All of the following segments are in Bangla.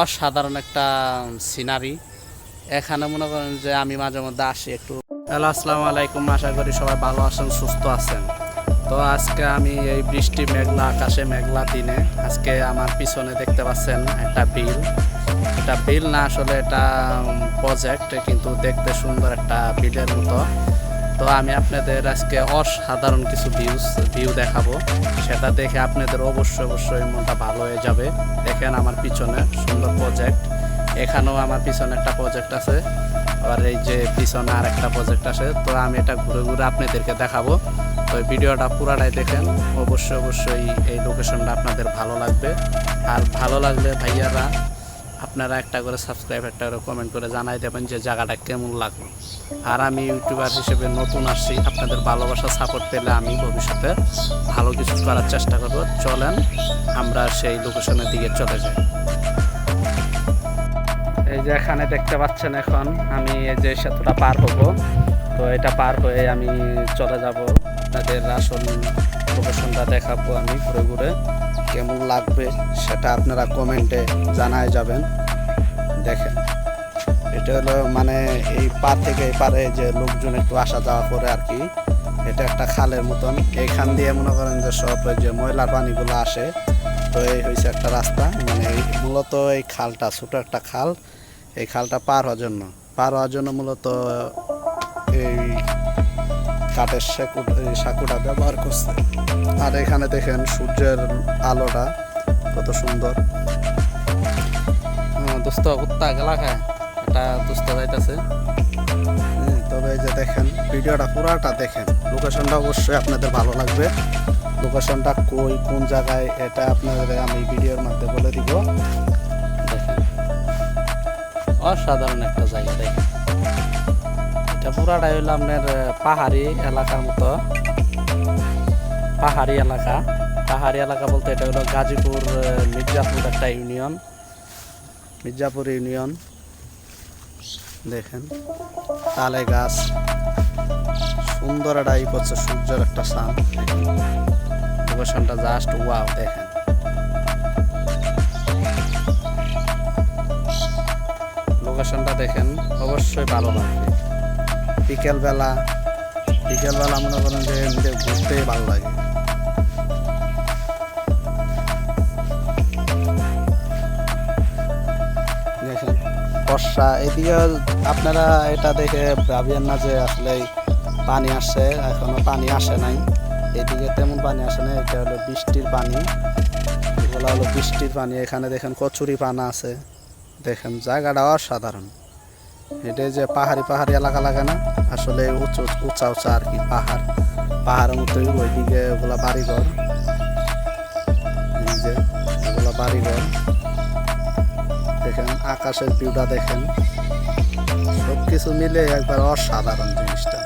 অসাধারণ একটা সিনারি এখানে মনে করেন যে আমি মাঝে মধ্যে আসি একটু। হ্যালো, আসসালামু আলাইকুম। আশা করি সবাই ভালো আছেন, সুস্থ আছেন। তো আজকে আমি এই বৃষ্টি মেঘলা, আকাশে মেঘলা দিনে আজকে আমার পিছনে দেখতে পাচ্ছেন একটা বিল। এটা বিল না আসলে এটা প্রজেক্ট কিন্তু দেখতে সুন্দর একটা বিলের মতো। তো আমি আপনাদের আজকে অসাধারণ কিছু ভিউজ ভিউ দেখাবো। সেটা দেখে আপনাদের অবশ্যই অবশ্যই মনটা ভালো হয়ে যাবে। দেখেন আমার পিছনে সুন্দর প্রজেক্ট এখানেও আমার পিছনে একটা প্রজেক্ট আছে। আবার এই যে পিছনে আর একটা প্রজেক্ট আছে। তো আমি এটা ঘুরে ঘুরে আপনাদেরকে দেখাবো। তো এই ভিডিওটা পুরাটাই দেখেন। অবশ্যই অবশ্যই এই লোকেশনটা আপনাদের ভালো লাগবে। আর ভালো লাগলে ভাইয়ারা আপনারা একটা করে সাবস্ক্রাইব একটা করে কমেন্ট করে জানাই দেবেন যে জায়গাটা কেমন লাগল। আর আমি ইউটিউবার হিসেবে নতুন আসছি, আপনাদের ভালোবাসা সাপোর্ট পেলে আমি ভবিষ্যতে ভালো কিছু করার চেষ্টা করব। চলেন, আমরা সেই লোকেশনের দিকে চলে যাই। এই যে এখানে দেখতে পাচ্ছেন এখন আমি এই যে সেতুটা পার হব। তো এটা পার হয়ে আমি চলে যাব। আপনাদের আসল লোকেশনটা দেখাবো আমি ঘুরে ঘুরে। কেমন লাগবে সেটা আপনারা কমেন্টে জানায় যাবেন। দেখেন। এটা হলো মানে এই পার থেকে এই পারে যে লোকজন একটু আসা যাওয়া করে আর কি, এটা একটা খালের মতন। এইখান দিয়ে মনে করেন যে সব যে ময়লার পানিগুলো আসে, তো এই হয়েছে একটা রাস্তা। মানে মূলত এই খালটা ছোটো একটা খাল, এই খালটা পার হওয়ার জন্য। পার হওয়ার জন্য মূলত এই কাঠের সাঁকু সাঁকুটা ব্যবহার করছে। আর এখানে দেখেন সূর্যের আলোটা কত সুন্দর। দোস্ত কুত্তা গেলা খায় একটা দোস্ত যাইতেছে। তবে যে দেখেন ভিডিওটা পুরাটা দেখেন লোকেশনটা অবশ্যই আপনাদের ভালো লাগবে। লোকেশনটা কই কোন জায়গায় এটা আপনাদের আমি ভিডিওর মধ্যে বলে দিব। দেখেন। অসাধারণ একটা জায়গা দেখেন। এটা পুরাটাই হলো আপনার পাহাড়ি এলাকার মতো। পাহাড়ি এলাকা। পাহাড়ি এলাকা বলতে এটা হলো গাজীপুর মির্জাপুর একটা ইউনিয়ন। মির্জাপুর ইউনিয়ন, দেখেন, তালে গাছ, সুন্দর একটা ই করছে, সূর্যের একটা সান লোকেশনটা জাস্ট ওয়াও দেখেন। লোকেশনটা দেখেন, অবশ্যই ভালো লাগবে। বিকেলবেলা বিকেলবেলা মনে করেন যে ঘুরতেই ভালো লাগে। দেখেন বর্ষা, এদিকে আপনারা এটা দেখে ভাবিয়েন না যে আসলে পানি আসছে, এখনও পানি আসে নাই। এদিকে তেমন পানি আসে না এটা হলো বৃষ্টির পানি। এগুলো হলো বৃষ্টির পানি, এখানে দেখেন কচুরি পানা আছে। দেখেন, জায়গাটা অসাধারণ। এটা যে পাহাড়ি পাহাড়ি এলাকা লাগে না, আসলে উঁচু, উঁচা উঁচা আর কি পাহাড়। পাহাড়ের মতোই ওইদিকে ওগুলা বাড়িঘর। যে, এগুলা বাড়িঘর। দেখেন, আকাশের ভিউটা দেখেন। সব কিছু মিলে একবার অসাধারণ জিনিসটা।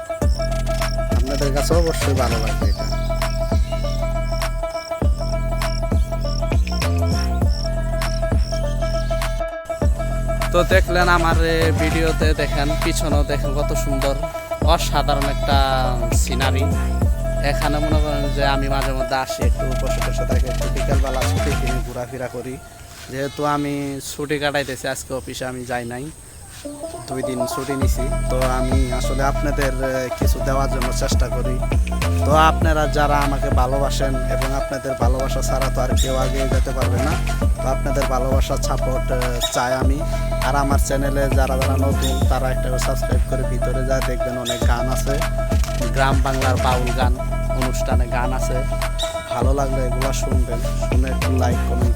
আপনাদের কাছে অবশ্যই ভালো লাগবে এটা। তো দেখলেন আমার ভিডিওতে দেখেন, পিছনেও দেখেন কত সুন্দর, অসাধারণ একটা সিনারি। এখানে মনে করেন যে আমি মাঝে মধ্যে আসি, একটু বসে বসে থাকি একটু বিকেলবেলা ছুটি কিনে ঘোরাফেরা করি। যেহেতু আমি ছুটি কাটাইতেছি, আজকে অফিসে আমি যাই নাই। দুই দিন ছুটি নিছি। তো আমি আসলে আপনাদের কিছু দেওয়ার জন্য চেষ্টা করি। তো আপনারা যারা আমাকে ভালোবাসেন এবং আপনাদের ভালোবাসা ছাড়া তো আর কেউ আগে যেতে পারবে না, তো আপনাদের ভালোবাসার সাপোর্ট চাই আমি। আর আমার চ্যানেলে যারা যারা নতুন, তারা একটা সাবস্ক্রাইব করে ভিতরে যায় দেখবেন অনেক গান আছে। গ্রাম বাংলার বাউল গান অনুষ্ঠানে গান আছে। ভালো লাগলে এগুলো শুনবেন। শুনে একটু লাইক কমেন্ট